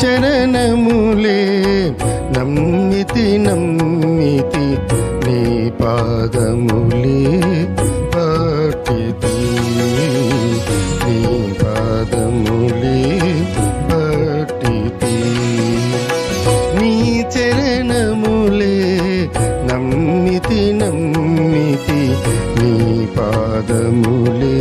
చరణములే నమ్మితి నమ్మితి నీ పాదములే పట్టితి నీ పాదములే పట్టితి నీ చరణములే నమ్మితి నమ్మితి నీ పాదములే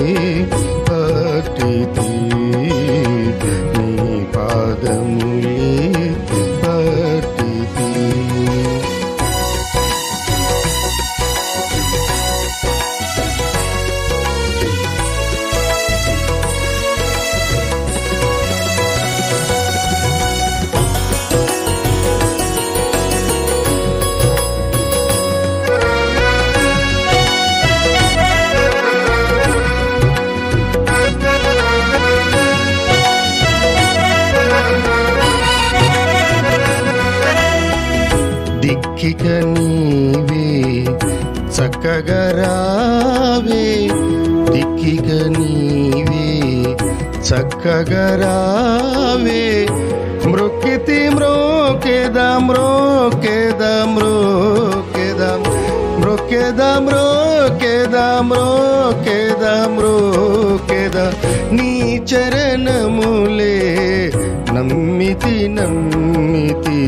నీవే చక్కగా రావే దిక్కిక నీవే చక్కగా రావే. మృక్కితి మ్రోకేద మ్రోకేద మ్రోకేద మృక్కెద మ్రోకేద మ్రోకేద మ్రోకేద నీ చరణములే నమ్మితి నమ్మితి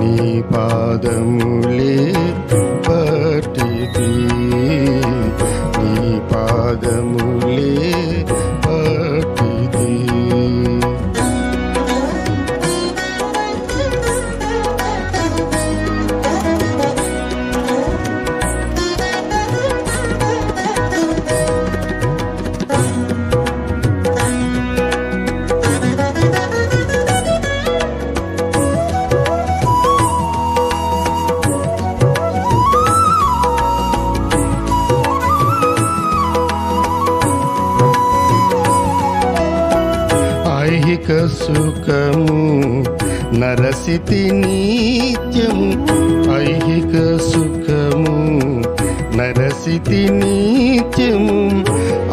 నీ పాదములే. ఐహిక సుఖము నరసితి నిత్యము ఐహిక సుఖము నరసితి నిత్యము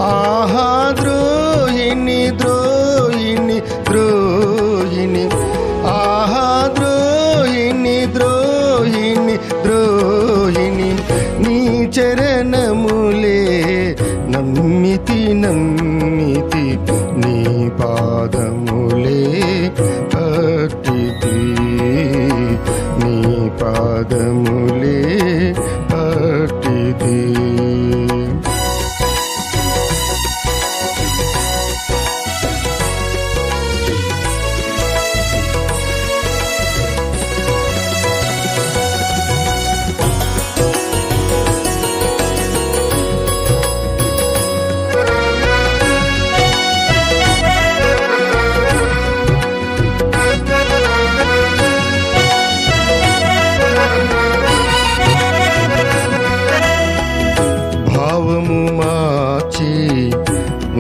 ఆహా ద్రోహిణి ద్రోహిణి ద్రోహిణి ఆహా ద్రోహిణి ద్రోహిణి ద్రోహిణి నీ చరణములే నమ్మితి నమ్మితి.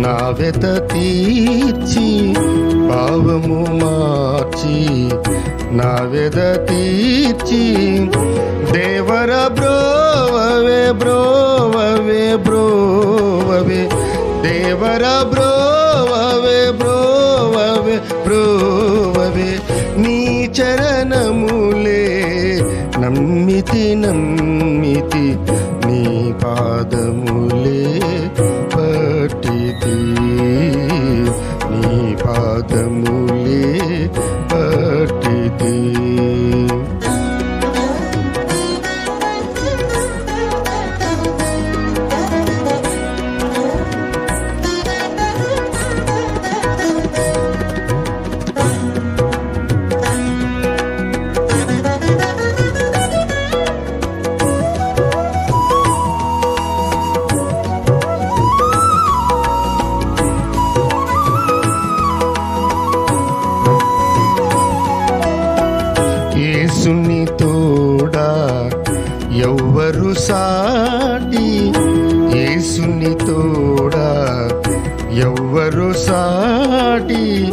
నా వెత తీర్చి పావము మార్చి నా వెద తీర్చి. దేవర బ్రోవవే బ్రోవవే బ్రోవవే. దేవర బ్రోవవే బ్రోవవే బ్రోవవే. నీ చరణములే నమ్మితి నమ్మితి. నీ పాదములే పట్టితి యేసుని తోడా ఎవ్వరు సాటి.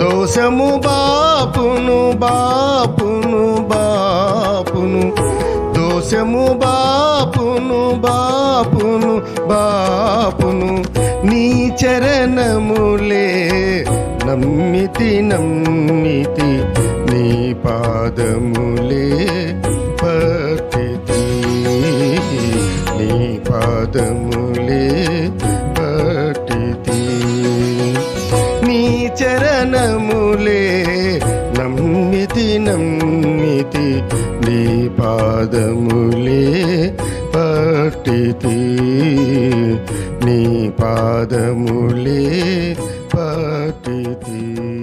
దోషము బాపును బాపును బాపును. దోషము బాపును బాపును బాపును. నీ చరణములే నమ్మితి నమ్మితి నీ పాదములే. చరణములే నమ్మితి నమ్మితి నీ పాదములే పట్టితి. నీ పాదములే పట్టితి.